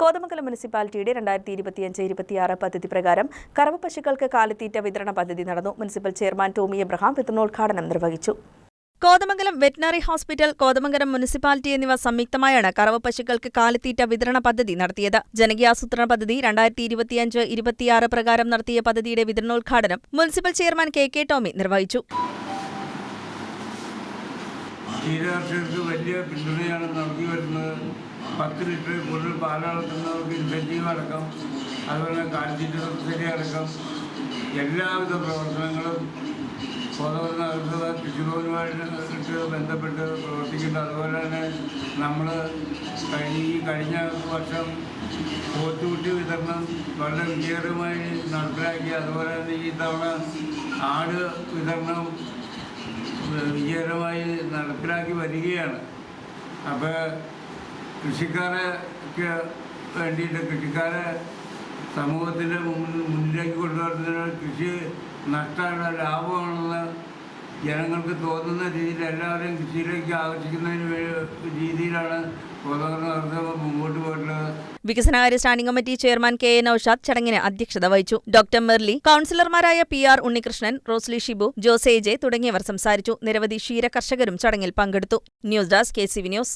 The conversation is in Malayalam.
കോതമംഗലം മുനിസിപ്പാലിറ്റിയുടെ രണ്ടായിരത്തി ഇരുപത്തിയഞ്ച് ഇരുപത്തിയാറ് പദ്ധതി പ്രകാരം കറവ പശുക്കൾക്ക് കാലിത്തീറ്റ വിതരണ പദ്ധതി നടന്നു. മുനിസിപ്പൽ ചെയർമാൻ ടോമി എബ്രഹാം വിതരണോദ്ഘാടനം നിർവഹിച്ചു. Kothamangalam veterinary hospital Kothamangalam municipality എന്നിവ സംയുക്തമായാണ് കറവ പശുക്കൾക്ക് കാലിത്തീറ്റ വിതരണ പദ്ധതി നടത്തിയത്. ജനകീയാസൂത്രണ പദ്ധതി രണ്ടായിരത്തി ഇരുപത്തിയഞ്ച് ഇരുപത്തിയാറ് പ്രകാരം നടത്തിയ പദ്ധതിയുടെ വിതരണോദ്ഘാടനം municipal chairman K K Tomy നിർവഹിച്ചു. ക്ഷീരകർഷകർക്ക് വലിയ പിന്തുണയാണ് നൽകി വരുന്നത്. പത്ത് ലിറ്റർ കൂടുതൽ പാലളക്കുന്നവർക്ക് ഇൻസെന്റീവ് അടക്കം അതുപോലെ കാലിത്തീറ്റ സബ്സിഡി അടക്കം എല്ലാവിധ പ്രവർത്തനങ്ങളും കോതമംഗലം നഗരസഭ കൃഷിഭവനുമായിട്ട് ബന്ധപ്പെട്ട് പ്രവർത്തിക്കുന്നുണ്ട്. അതുപോലെ തന്നെ നമ്മൾ ഈ കഴിഞ്ഞ വർഷം പോത്തുകുട്ടി വിതരണം വളരെ വിജയകരമായി നടപ്പിലാക്കി. അതുപോലെ തന്നെ ഈ തവണ ആട് വിതരണം വിജയകരമായി നടപ്പിലാക്കി വരികയാണ്. അപ്പോൾ കൃഷിക്കാർക്ക് വേണ്ടിയിട്ട് കൃഷിക്കാരെ സമൂഹത്തിന്റെ മുന്നിലേക്ക് കൊണ്ടുവരുന്നതിന് കൃഷി നഷ്ടമാണ് ലാഭമാണെന്ന് ജനങ്ങൾക്ക് തോന്നുന്ന രീതിയിൽ എല്ലാവരെയും കൃഷിയിലേക്ക് ആകർഷിക്കുന്നതിന് രീതിയിലാണ് ബോധവൽക്കരണ മുമ്പോട്ട് പോയിട്ടുള്ളത് വികസനകാര്യ standing committee chairman K A Noushad ചടങ്ങിന് അധ്യക്ഷത വഹിച്ചു. ഡോക്ടർ മെർലി കൌൺസിലർമാരായ പി ആർ ഉണ്ണികൃഷ്ണൻ റോസ്ലി ഷിബു ജോസേജെ തുടങ്ങിയവർ സംസാരിച്ചു. നിരവധി ക്ഷീര കർഷകരും ചടങ്ങിൽ പങ്കെടുത്തു. News desk K C V news.